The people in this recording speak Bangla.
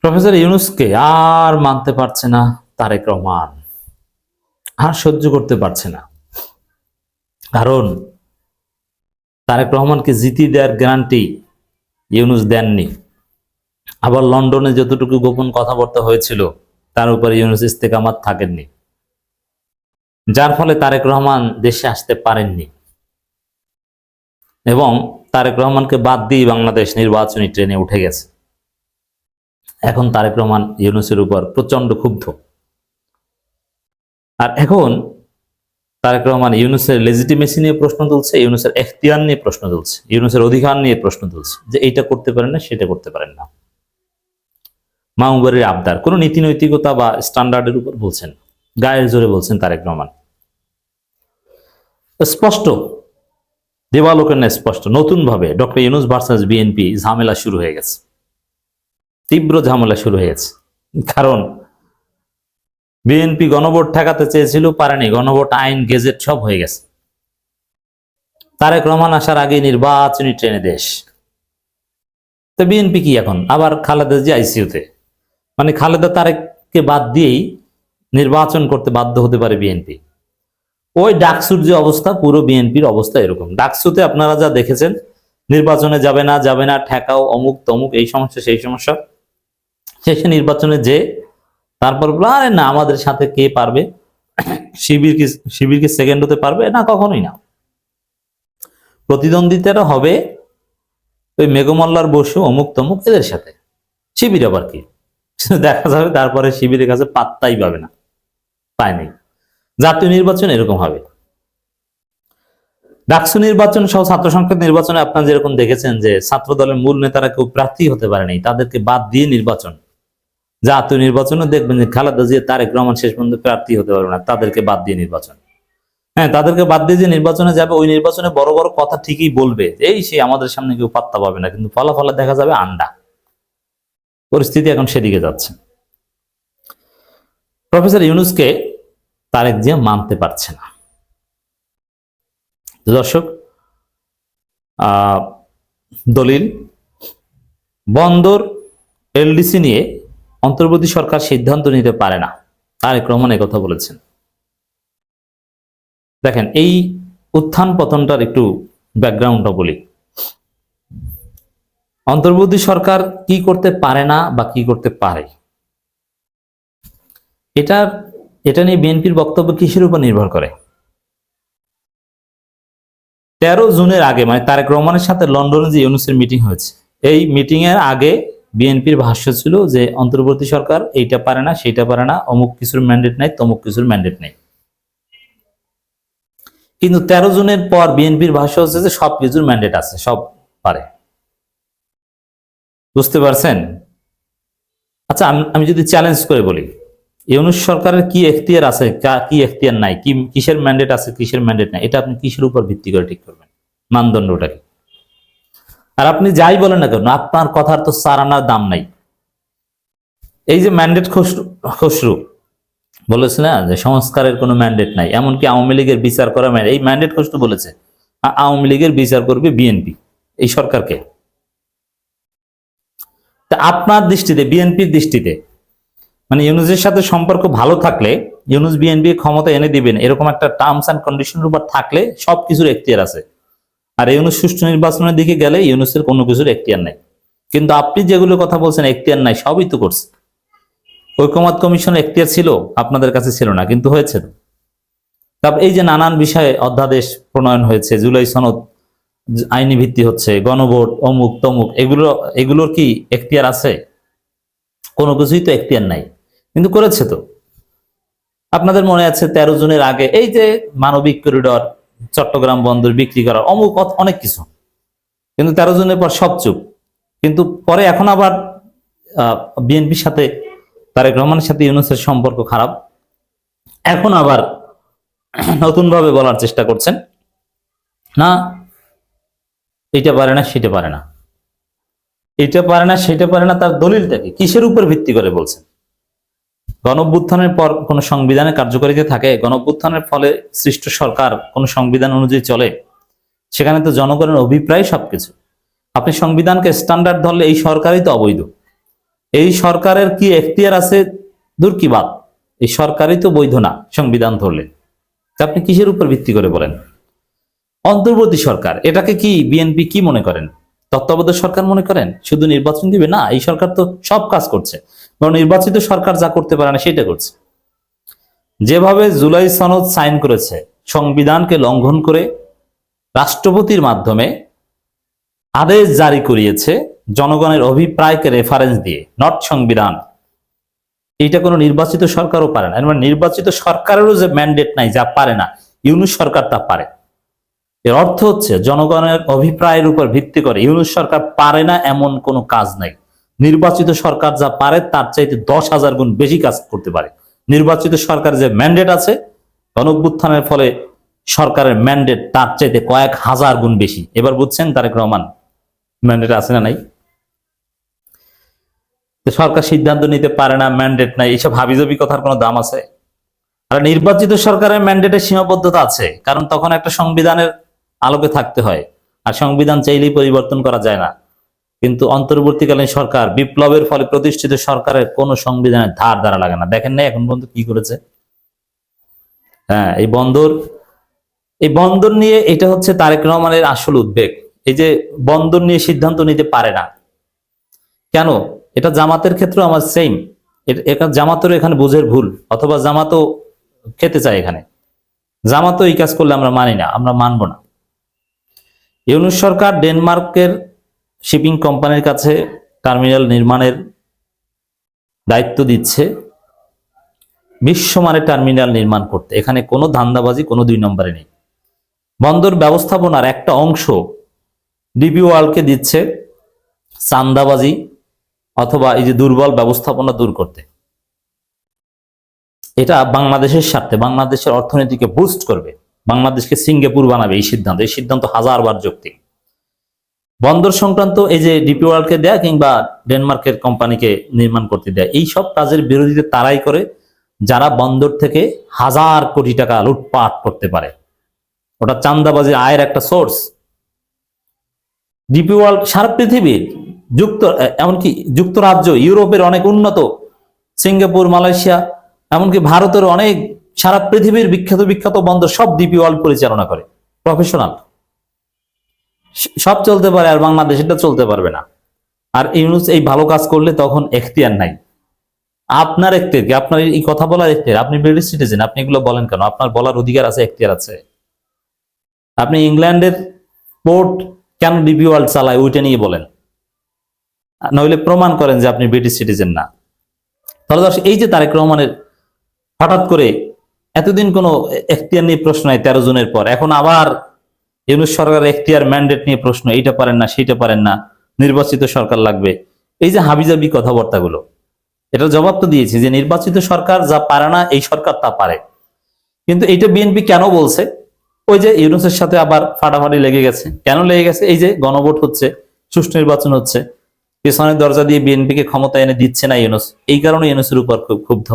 প্রফেসর ইউনুসকে আর মানতে পারছে না তারেক রহমান। আর সহ্য করতে পারছে না। কারণ তারেক রহমানকে জিতিয়ে দেওয়ার গ্যারান্টি ইউনুস দেননি। আবার লন্ডনে যতটুকু গোপন কথাবার্তা হয়েছিল, তার উপরে ইউনুস ইস্তেকামাত থাকেননি। যার ফলে তারেক রহমান দেশে আসতে পারেননি। এবং তারেক রহমানকে বাদ দিয়ে বাংলাদেশ নির্বাচনী ট্রেনে উঠে গেছে। এখন তারেক রহমান ইউনুসের উপর প্রচণ্ড ক্ষুব্ধ। আর এখন তারেক রহমান ইউনুসের লেজিটিমেসি নিয়ে প্রশ্ন তুলছে, ইউনুসের এখতিয়ার নিয়ে প্রশ্ন তুলছে, ইউনুসের অধিকার নিয়ে প্রশ্ন তুলছে যে এইটা করতে পারেন না, সেটা করতে পারেন না। মাহবুবের আবদার, কোনো নীতি নৈতিকতা বা স্ট্যান্ডার্ডের উপর বলছেন গায়ের জোরে বলছেন তারেক রহমান। স্পষ্ট দেবালোকের না স্পষ্ট নতুন ভাবে ডক্টর ইউনুস ভার্সাস বিএনপি ঝামেলা শুরু হয়ে গেছে। তীব্র ঝামেলা শুরু হয়ে গেছে কারণ বিএনপি গণভোট ঠেকাতে চেয়েছিল, পারেনি। গণভোট আইন, গেজেট সব হয়ে গেছে। তারেক রহমান আসার আগে নির্বাচনী ট্রেনে দেশ। তো বিএনপি কি এখন? আবার খালেদা জি আইসিউতে মানে খালেদা তারেককে বাদ দিয়েই নির্বাচন করতে বাধ্য হতে পারে বিএনপি। ওই ডাকসুর যে অবস্থা, পুরো বিএনপির অবস্থা এরকম। ডাকসুতে আপনারা যা দেখেছেন, নির্বাচনে যাবে না যাবে না, ঠেকাও অমুক তমুক এই সমস্যা, সেই সমস্যা। শেষে নির্বাচনে যে, তারপর আরে না, আমাদের সাথে কে পারবে? শিবির কি শিবির কি সেকেন্ড হতে পারবে? না, কখনোই না। প্রতিদ্বন্দ্বিতাটা হবে ওই মেঘমল্লার বসু, অমুক তমুক, এদের সাথে। শিবির আবার কি? দেখা যাবে, তারপরে শিবিরের কাছে পাত্তাই পাবে না। পায়নি জাতীয় নির্বাচন এরকম হবে। ডাকসু নির্বাচন সহ ছাত্র সংসদ নির্বাচনে আপনারা যেরকম দেখেছেন যে ছাত্র দলের মূল নেতারা কেউ প্রার্থী হতে পারেনি, তাদেরকে বাদ দিয়ে নির্বাচন। জাতীয় নির্বাচনও দেখবেন যে খালেদা জিয়া, তারেক রহমান শেষ পর্যন্ত প্রার্থী হতে পারবে না। তাদেরকে বাদ দিয়ে নির্বাচন। হ্যাঁ তাদেরকে বাদ দিয়ে যে নির্বাচনে যাবে, ওই নির্বাচনে বড় বড় কথা ঠিকই বলবে। এই সে আমাদের সামনে কেউ পাত্তা পাবে না, কিন্তু ফলাফলে দেখা যাবে আন্ডা। পরিস্থিতি এখন সেদিকে যাচ্ছে। প্রফেসর ইউনুসকে তারেক জিয়া মানতে পারছে না। দর্শক দলিল, বন্দর, এলডিসি নিয়ে অন্তর্বর্তী সরকার সিদ্ধান্ত নিতে পারে না। তারেক রহমান কথা বলেছেন। দেখেন, এই উত্থান পতনটার একটু ব্যাকগ্রাউন্ডটা বলি। অন্তর্বর্তী সরকার কি করতে পারে না বা কি করতে পারে? এটার এটা নিয়ে বিএনপির বক্তব্য কিসের উপর নির্ভর করে? তেরো জুনের আগে মানে তারেক রহমানের সাথে লন্ডনে যে ইউনুসের মিটিং হয়েছে, এই মিটিং এর আগে বিএনপির ভাষ্য ছিল যে, অন্তর্বর্তী সরকার এইটা পারে না, সেইটা পারে না, অমুক কিছুর ম্যান্ডেট নাই, তমুক কিছুর ম্যান্ডেট নেই। কিন্তু তেরো জুনের পর বিএনপির ভাষ্য হচ্ছে যে, সব কিছুর ম্যান্ডেট আছে, সব পারে। বুঝতে পারছেন? আচ্ছা আমি- যদি চ্যালেঞ্জ করে বলি, ইউনুস সরকারের কি এখতিয়ার আছে, কি এখতিয়ার নাই, কি, কিসের ম্যান্ডেট আছে, কিসের ম্যান্ডেট নাই, এটা আপনি কিসের উপর ভিত্তি করে ঠিক করবেন? মানদণ্ডটা কি? আর আপনি যাই বলেন না কেন, আপনার কথার তো সারানার দাম নাই। এই যে ম্যান্ডেট খসরু বলেছে না যে সংস্কারের কোনো ম্যান্ডেট নাই, এমনকি আওয়ামী লীগের বিচার করা mandate- এই ম্যান্ডেট খসরু বলেছে আওয়ামী লীগের বিচার করবে বিএনপি এই সরকারকে। তা আপনার দৃষ্টিতে বিএনপির দৃষ্টিতে মানে ইউনুসের সাথে সম্পর্ক ভালো থাকলে, ইউনুস বিএনপি ক্ষমতা এনে দিবেন, এরকম একটা টার্মস অ্যান্ড কন্ডিশনের উপর থাকলে সবকিছুর এখতিয়ার আছে। আর ইউনুস সুষ্ঠু নির্বাচনের দিকে গেলে ইউনুসের কোনো কিছুর এখতিয়ার নাই। কিন্তু আপনি যেগুলো কথা বলছেন, এখতিয়ার নাই, সবই তো করছে। ঐকমত কমিশন এখতিয়ার ছিল, আপনাদের কাছে ছিল না, কিন্তু হয়েছে। তারপর এই যে নানান বিষয়ে অধ্যাদেশ প্রণয়ন হয়েছে, জুলাই সনদ, আইনি ভিত্তি হচ্ছে, গণভোট, অমুক, তমুক, এগুলো, এগুলোর কি এখতিয়ার আছে? কোনো কিছুই তো এখতিয়ার নাই, কিন্তু করেছে তো। আপনাদের মনে আছে তেরো জুনের আগে, এই যে মানবিক করিডর চট্টগ্রাম বন্দর বিক্রি করার অমুক অনেক কিছু। কিন্তু তেরো জুনের পর সব চুপ। কিন্তু পরে এখন আবার বিএনপির সাথে তারেক রহমানের সাথে ইউনুসের সম্পর্ক খারাপ। এখন আবার নতুন ভাবে বলার চেষ্টা করছেন। না, এটা পারে না, সেটা পারে না। এটা পারে না, সেটা পারে না, তার দলিলটাকে কিসের উপর ভিত্তি করে বলছেন? গণঅভ্যুত্থানের পর কোন সংবিধানে কার্যকারিতা থাকে? গণঅভ্যুত্থানের ফলে সৃষ্ট সরকার কোন সংবিধান অনুযায়ী চলে? সেখানে তো জনগণের অভিপ্রায় সবকিছু। আপনি সংবিধানকে স্ট্যান্ডার্ড ধরলে এই সরকারই তো অবৈধ। এই সরকারের কি এখতিয়ার আছে? দূর কি বাদ এই সরকারই তো বৈধ না সংবিধান ধরলে। আপনি কিসের উপর ভিত্তি করে বলেন? অন্তর্বর্তী সরকার, এটাকে কি বিএনপি কি মনে করেন? তত্ত্বাবধায়ক সরকার মনে করেন? শুধু নির্বাচন দিবে? না, এই সরকার তো সব কাজ করছে। বরং নির্বাচিত সরকার যা করতে পারে না সেটা করছে। যেভাবে জুলাই সনদ সাইন করেছে, সংবিধানকে লঙ্ঘন করে রাষ্ট্রপতির মাধ্যমে আদেশ জারি করিয়েছে জনগণের অভিপ্রায়কে রেফারেন্স দিয়ে নট সংবিধান। এইটা কোনো নির্বাচিত সরকারও পারে না। মানে নির্বাচিত সরকারেরও যে ম্যান্ডেট নাই, যা পারে না, ইউনুস সরকার তা পারে। এর অর্থ হচ্ছে, জনগণের অভিপ্রায়ের উপর ভিত্তি করে ইউনুস সরকার পারে না এমন কোনো কাজ নাই। নির্বাচিত সরকার যা পারে তার চাইতে দশ হাজার গুণ বেশি কাজ করতে পারে। নির্বাচিত সরকার যে ম্যান্ডেট আছে গণভ্যুত্থানের ফলে সরকারের ম্যান্ডেট তার চাইতে কয়েক হাজার গুণ বেশি। এবার বুঝছেন তারেক রহমান ম্যান্ডেট আছে না নাই? সরকার সিদ্ধান্ত নিতে পারে না ম্যান্ডেট নাই এইসব হাবিজাবি কথার কোনো দাম আছে? আর নির্বাচিত সরকারের ম্যান্ডেটের সীমাবদ্ধতা আছে, কারণ তখন একটা সংবিধানের আলোকে থাকতে হয়। আর সংবিধান চাইলেই পরিবর্তন করা যায় না। কিন্তু অন্তর্বর্তীকালীন সরকার বিপ্লবের ফলে প্রতিষ্ঠিত সরকারের কোনো সংবিধানের ধার দ্বারা লাগে না। দেখেন না এখন পর্যন্ত কি করেছে? হ্যাঁ এই বন্দর এই বন্দর নিয়ে এটা হচ্ছে তারেক রহমানের আসল উদ্বেগ। এই যে বন্দর নিয়ে সিদ্ধান্ত নিতে পারে না। কেন? এটা জামাতের ক্ষেত্রেও আমার সেম এটা জামাতেরও এখানে বুঝের ভুল, অথবা জামাতও খেতে চায় এখানে। জামাতও এই কাজ করলে আমরা মানি না, আমরা মানব না। ইউনুস সরকার ডেনমার্কের শিপিং কোম্পানির কাছে টার্মিনাল নির্মাণের দায়িত্ব দিচ্ছে বিশ্বমানের টার্মিনাল নির্মাণ করতে। এখানে কোনো ধান্দাবাজি, কোনো দুই নম্বরে নেই। বন্দর ব্যবস্থাপনার একটা অংশ ডিবি ওয়ার্ল্ডকে দিচ্ছে চান্দাবাজি অথবা এই যে দুর্বল ব্যবস্থাপনা দূর করতে। এটা বাংলাদেশের স্বার্থে, বাংলাদেশের অর্থনীতিকে বুস্ট করবে। বাংলাদেশকে সিঙ্গাপুর বানাবে এই সিদ্ধান্ত। এই সিদ্ধান্ত হাজারবার যৌক্তিক। বন্দর সংক্রান্ত এই যে ডিপি ওয়ার্ল্ডকে দেয়া কিংবা ডেনমার্কের কোম্পানিকে নির্মাণ করতে দেয়, এই সব কাজের বিরোধিতা তারাই করে যারা বন্দর থেকে হাজার কোটি টাকা লুটপাট করতে পারে। ওটা চান্দাবাজির আয়ের একটা সোর্স ডিপি ওয়ার্ল্ড সারা পৃথিবীর যুক্ত এমনকি যুক্তরাজ্য, ইউরোপের অনেক উন্নত, সিঙ্গাপুর, মালয়েশিয়া, এমনকি ভারতের অনেক সারা পৃথিবীর বিখ্যাত বিখ্যাত বন্দর সব ডিপি ওয়ার্ল্ড পরিচালনা করে প্রফেশনাল সব চলতে পারে আর বাংলাদেশ এটা চলতে পারবে না। আর ইউনুস এই ভালো কাজ করলে তখন এখতিয়ার নাই। আপনার এখতিয়ার কি? আপনার এই কথা বলার এখতিয়ার? আপনি ব্রিটিশ সিটিজেন আপনি এগুলো বলেন কেন? আপনার বলার অধিকার আছে, এখতিয়ার আছে। আপনি ইংল্যান্ডের পোর্ট কেন ডিপি ওয়ার্ল্ড চালায়, ওইটা নিয়ে বলেন। নইলে প্রমাণ করেন যে আপনি ব্রিটিশ সিটিজেন না। তাহলে দর্শক, এই যে তারেক রহমানের হঠাৎ করে এতদিন কোনো এখতিয়ার নিয়ে প্রশ্ন নাই তেরো জনের পর, এখন আবার ইউনুস সরকার এখতিয়ার ম্যান্ডেট নিয়ে প্রশ্ন, এইটা পারেন না, সেইটা পারেন না, নির্বাচিত সরকার লাগবে। এই যে হাবিজাবি কথাবার্তাগুলো এটা জবাব তো দিয়েছি যে নির্বাচিত সরকার যা পারে না, এই সরকার তা পারে। কিন্তু এইটা বিএনপি কেন বলছে? ওই যে ইউনুসের সাথে আবার ফাটাফাটি লেগে গেছে। কেন লেগে গেছে? এই যে গণভোট হচ্ছে, সুষ্ঠু নির্বাচন হচ্ছে, পেছনের দরজা দিয়ে বিএনপিকে ক্ষমতা এনে দিচ্ছে না ইউনুস। এই কারণে ইউনুসের উপর খুব ক্ষুব্ধ।